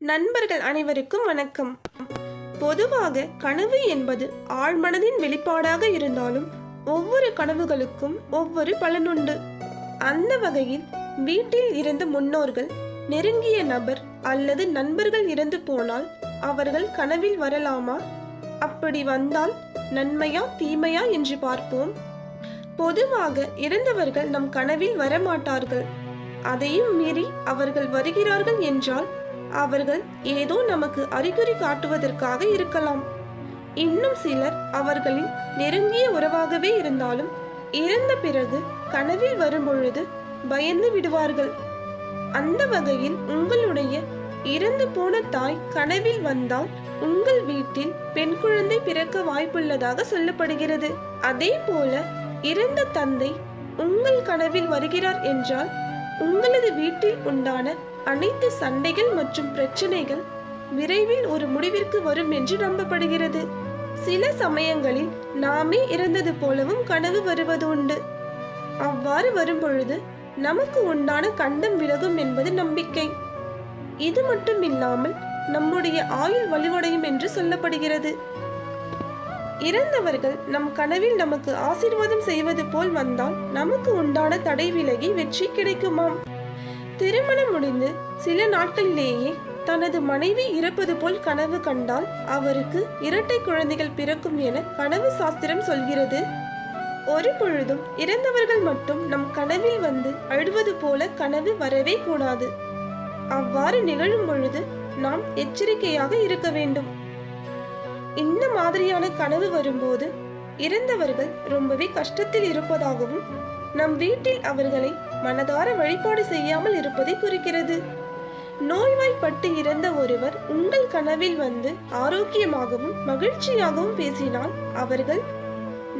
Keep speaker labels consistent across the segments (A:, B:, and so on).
A: நண்பர்கள் அனைவருக்கும் வணக்கம். பொதுவாக கனவு என்பது ஆழ்மனதின் வெளிப்பாடாக இருந்தாலும் ஒவ்வொரு கனவுகளுக்கும் ஒவ்வொரு பலனுண்டு. அந்த வகையில் வீட்டில் இருந்த முன்னோர்கள் நெருங்கிய நபர் அல்லது நண்பர்கள் இறந்து போனால் அவர்கள் கனவில் வரலாமா? அப்படி வந்தால் நன்மையா தீமையா என்று பார்ப்போம். பொதுவாக இறந்தவர்கள் நம் கனவில் வரமாட்டார்கள். அதையும் மீறி அவர்கள் வருகிறார்கள் என்றால் அவர்கள் ஏதோ நமக்கு அறிகுறி காட்டுவதற்காக இருக்கலாம். இன்னும் சிலர் அவர்களின் நெருங்கிய உறவாகவே இருந்தாலும் இறந்த பிறகு கனவில் வரும்பொழுது பயந்து விடுவார்கள். அந்த வகையில் உங்களுடைய இறந்து போன தாய் கனவில் வந்தால் உங்கள் வீட்டில் பெண் குழந்தை பிறக்க வாய்ப்புள்ளதாக சொல்லப்படுகிறது. அதே போல இறந்த தந்தை உங்கள் கனவில் வருகிறார் என்றால் உங்களது வீட்டில் உண்டான அனைத்து சண்டைகள் மற்றும் பிரச்சனைகள் விரைவில் ஒரு முடிவிற்கு வரும் என்று நம்பப்படுகிறது. சில சமயங்களில் நாமே இறந்தது போலவும் கனவு வருவது உண்டு. அவ்வாறு வரும்பொழுது நமக்கு உண்டான கண்டம் விலகும் என்பது நம்பிக்கை. இது மட்டும் இல்லாமல் நம்முடைய ஆயுள் வலுவடையும் என்று சொல்லப்படுகிறது. இறந்தவர்கள் நம் கனவில் நமக்கு ஆசீர்வாதம் செய்வது போல் வந்தால் நமக்கு உண்டான தடை விலகி வெற்றி கிடைக்குமாம். திருமணம் முடிந்து சில நாட்களிலேயே தனது மனைவி இறப்பது போல் கனவு கண்டால் அவருக்கு இரட்டை குழந்தைகள் பிறக்கும் என கனவு சாஸ்திரம் சொல்கிறது. ஒரு பொழுதும் இறந்தவர்கள் மட்டும் நம் கனவில் வந்து அழுவது போல கனவு வரவே கூடாது. அவ்வாறு நிகழும் பொழுது நாம் எச்சரிக்கையாக இருக்க வேண்டும். இந்த மாதிரியான கனவு வரும்போது இறந்தவர்கள் ரொம்பவே கஷ்டத்தில் இருப்பதாகவும் நம் வீட்டில் அவர்களை மனதார வழிபாடு செய்யாமல் இருப்பதை குறிக்கிறது. நோய்வாய்ப்பட்டு இறந்த ஒருவர் உங்கள் கனவில் வந்து ஆரோக்கியமாகவும் மகிழ்ச்சியாகவும் பேசினால் அவர்கள்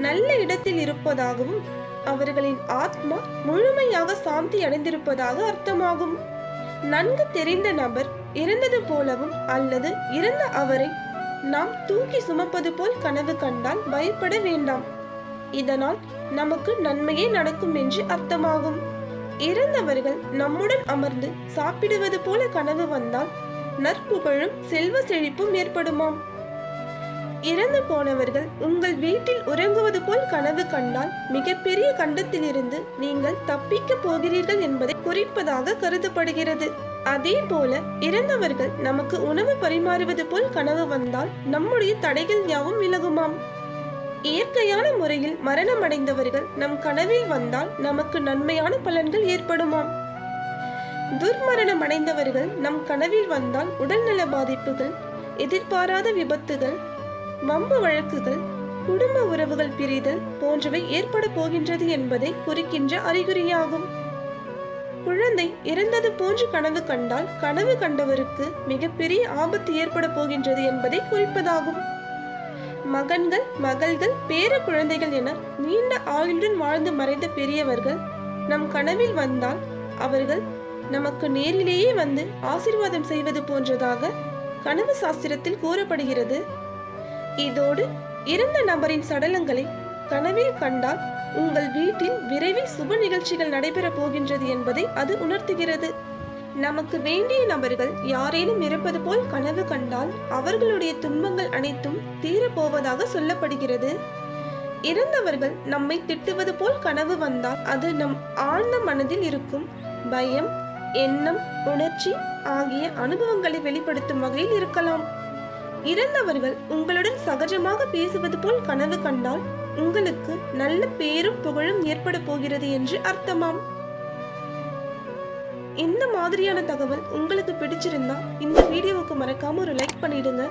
A: நல்ல இடத்தில் இருப்பதாகவும் அவர்களின் ஆத்மா முழுமையாக சாந்தி அடைந்திருப்பதாக அர்த்தமாகும். நன்கு தெரிந்த நபர் இறந்தது போலவும் அல்லது இறந்த அவரை நாம் தூக்கி சுமப்பது போல் கனவு கண்டால் பயப்பட வேண்டாம். இதனால் நமக்கு நன்மையே நடக்கும் என்று அர்த்தமாகும். இறந்தவர்கள் நம்முடன் அமர்ந்து சாப்பிடுவது போல கனவு வந்தால் நற்புகழும் செல்வ செழிப்பும் ஏற்படுமாம். இறந்து போனவர்கள் உங்கள் வீட்டில் உறங்குவது போல் கனவு கண்டால் மிகப்பெரிய கண்டத்திலிருந்து நீங்கள் தப்பிக்க போகிறீர்கள் என்பதை குறிப்பதாக கருதப்படுகிறது. அதே போல இறந்தவர்கள் நமக்கு உணவு பரிமாறுவது போல் கனவு வந்தால் நம்முடைய தடைகள் யாவும் விலகுமாம். இயற்கையான முறையில் மரணமடைந்தவர்கள் நம் கனவில் வந்தால் நமக்கு நன்மையான பலன்கள் ஏற்படுமாம். துர்மரணம் அடைந்தவர்கள் நம் கனவில் வந்தால் உடல்நல பாதிப்புகள் எதிர்பாராத விபத்துகள் வம்பு வழக்குகள் குடும்ப உறவுகள் பிரிதல் போன்றவை ஏற்பட போகின்றது என்பதை குறிக்கின்ற அறிகுறியாகும். குழந்தை இறந்தது போன்று கனவு கண்டால் கனவு கண்டவருக்கு மிகப்பெரிய ஆபத்து ஏற்பட போகின்றது என்பதை குறிப்பதாகும். மகன்கள் மகள்கள் பேர குழந்தைகள் என நீண்ட ஆயுளுடன் வாழ்ந்து மறைந்த பெரியவர்கள் நம் கனவில் வந்தால் அவர்கள் நமக்கு நேரிலேயே வந்து ஆசீர்வாதம் செய்வது போன்றதாக கனவு சாஸ்திரத்தில் கூறப்படுகிறது. இதோடு இறந்த நபரின் சடலங்களை கனவில் கண்டால் உங்கள் வீட்டில் விரைவில் சுப நிகழ்ச்சிகள் நடைபெறப் போகின்றது என்பதை அது உணர்த்துகிறது. நமக்கு வேண்டிய நபர்கள் யாரேனும் இருப்பது போல் கனவு கண்டால் அவர்களுடைய துன்பங்கள் அனைத்தும் தீரப்போவதாக சொல்லப்படுகிறது. இறந்தவர்கள் நம்மை திட்டுவது போல் கனவு வந்தால் அது நம் ஆழ்ந்த மனதில் இருக்கும் பயம் எண்ணம் உணர்ச்சி ஆகிய அனுபவங்களை வெளிப்படுத்தும் வகையில் இருக்கலாம். இறந்தவர்கள் உங்களுடன் சகஜமாக பேசுவது போல் கனவு கண்டால் உங்களுக்கு நல்ல பேரும் புகழும் ஏற்பட போகிறது என்று அர்த்தமாம். இந்த மாதிரியான தகவல் உங்களுக்கு பிடிச்சிருந்தா இந்த வீடியோவுக்கு மறக்காம ஒரு லைக் பண்ணிடுங்க.